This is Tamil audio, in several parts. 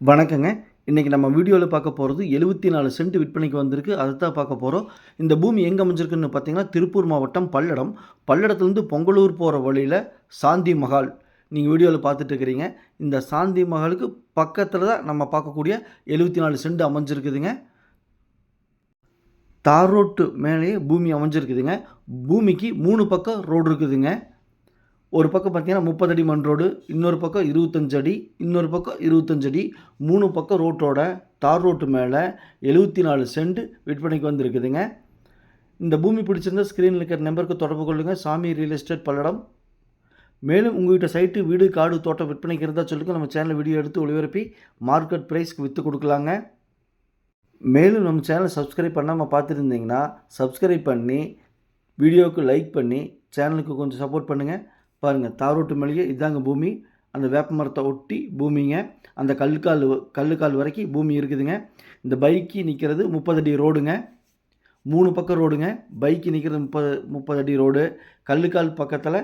வணக்கங்க. இன்றைக்கி நம்ம வீடியோவில் பார்க்க போகிறது எழுபத்தி நாலு சென்ட் விற்பனைக்கு வந்திருக்கு. அதை தான் பார்க்க போகிறோம் இந்த பூமி எங்கே அமைஞ்சிருக்குன்னு பார்த்தீங்கன்னா திருப்பூர் மாவட்டம் பல்லடம். பல்லடத்துலேருந்து பொங்கலூர் போகிற வழியில் சாந்தி மஹால். நீங்கள் வீடியோவில் பார்த்துட்டு இருக்கிறீங்க. இந்த சாந்தி மஹாலுக்கு பக்கத்தில் தான் நம்ம பார்க்கக்கூடிய எழுபத்தி நாலு சென்ட் அமைஞ்சிருக்குதுங்க. தார் ரோட்டு மேலேயே பூமி அமைஞ்சிருக்குதுங்க. பூமிக்கு மூணு பக்கம் ரோடு இருக்குதுங்க. ஒரு பக்கம் பார்த்தீங்கன்னா முப்பது அடி மண் ரோடு இன்னொரு பக்கம் இருபத்தஞ்சு அடி இன்னொரு பக்கம் இருபத்தஞ்சு அடி மூணு பக்கம் ரோட்டோட தார் ரோட்டு மேலே எழுபத்தி நாலு சென்ட் விற்பனைக்கு வந்திருக்குதுங்க. இந்த பூமி பிடிச்சிருந்தா ஸ்க்ரீனில் இருக்கிற நம்பருக்கு தொடர்பு கொள்ளுங்கள் சாமி ரியல் எஸ்டேட் பல்லடம். மேலும் உங்கள்கிட்ட சைட்டு வீடு காடு தோட்டம் விற்பனைக்கு இருந்தால் சொல்லுங்கள் நம்ம சேனலில் வீடியோ எடுத்து ஒளிபரப்பி மார்க்கெட் ப்ரைஸ்க்கு விற்று கொடுக்கலாங்க. மேலும் நம்ம சேனலை சப்ஸ்கிரைப் பண்ணாமல் பார்த்துருந்தீங்கன்னா சப்ஸ்கிரைப் பண்ணி வீடியோவுக்கு லைக் பண்ணி சேனலுக்கு கொஞ்சம் சப்போர்ட் பண்ணுங்கள் பாருங்கள் தாரோட்டு மேலேயே இதாங்க பூமி. அந்த வேப்ப மரத்தை ஒட்டி பூமிங்க. அந்த கல்லுக்கால் கல்லுக்கால் வரைக்கும் பூமி இருக்குதுங்க. இந்த பைக்கு நிற்கிறது முப்பது அடி ரோடுங்க. மூணு பக்கம் ரோடுங்க. பைக்கு நிற்கிறது முப்பது முப்பது அடி ரோடு. கல்லுக்கால் பக்கத்தில்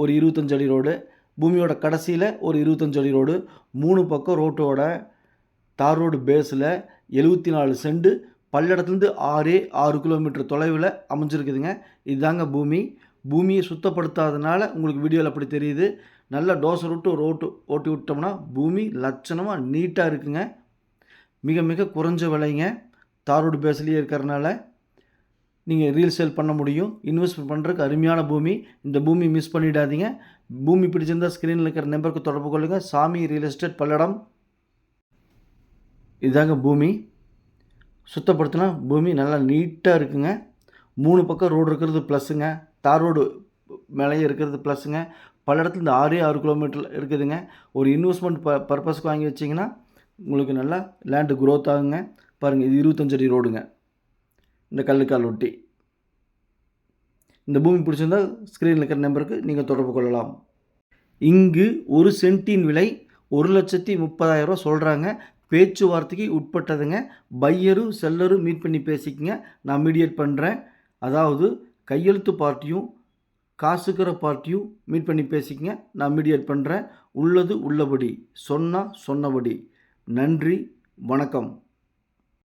ஒரு இருபத்தஞ்சு அடி ரோடு. பூமியோட கடைசியில் ஒரு இருபத்தஞ்சு அடி ரோடு. மூணு பக்கம் ரோட்டோட தார் ரோடு பேஸில் எழுபத்தி நாலு செண்டு. பல்லடத்துலேருந்து ஆறே ஆறு கிலோமீட்டர் தொலைவில் அமைஞ்சிருக்குதுங்க. இதுதாங்க பூமி. பூமியை சுத்தப்படுத்தாதனால உங்களுக்கு வீடியோவில் அப்படி தெரியுது. நல்ல டோசர் விட்டு ரோட்டு ஓட்டி விட்டோம்னா பூமி லட்சணமாக நீட்டாக இருக்குங்க. மிக மிக குறைஞ்ச விலைங்க. தார் ரோடு பேஸ்லேயே இருக்கிறனால நீங்கள் ரீல் சேல் பண்ண முடியும். இன்வெஸ்ட் பண்ணுறதுக்கு அருமையான பூமி. இந்த பூமி மிஸ் பண்ணிடாதீங்க. பூமி பிடிச்சிருந்தா ஸ்க்ரீனில் இருக்கிற நம்பருக்கு தொடர்பு கொள்ளுங்கள் சாமி ரியல் எஸ்டேட் பல்லடம். இதாங்க பூமி. சுத்தப்படுத்தினா பூமி நல்லா நீட்டாக இருக்குங்க. மூணு பக்கம் ரோடு இருக்கிறது ப்ளஸ்ஸுங்க தார் ரோடு மேலேயே இருக்கிறது ப்ளஸ்ஸுங்க. பல இடத்துல இந்த ஆறே ஆறு கிலோமீட்டர் இருக்குதுங்க. ஒரு இன்வெஸ்ட்மெண்ட் ப பர்பஸ்க்கு வாங்கி வச்சிங்கன்னா உங்களுக்கு நல்லா லேண்டு க்ரோத் ஆகுங்க. பாருங்கள் இது இருபத்தஞ்சடி ரோடுங்க. இந்த கல்லுக்கால் ஒட்டி. இந்த பூமி பிடிச்சிருந்தால் ஸ்க்ரீனில் இருக்கிற நம்பருக்கு நீங்கள் தொடர்பு கொள்ளலாம். இங்கு ஒரு சென்ட்டின் விலை ஒரு லட்சத்தி முப்பதாயிரரூவா சொல்கிறாங்க பேச்சுவார்த்தைக்கு உட்பட்டதுங்க. பையரும் செல்லரும் மீட் பண்ணி பேசிக்கங்க. நான் மீடியேட் பண்ணுறேன் அதாவது கையெழுத்து பார்ட்டியும் காசுக்கிற பார்ட்டியும் மீட் பண்ணி பேசிக்கங்க. நான் மீடியேட் பண்ணுறேன் உள்ளது உள்ளபடி. சொன்னால் சொன்னபடி. நன்றி. வணக்கம்.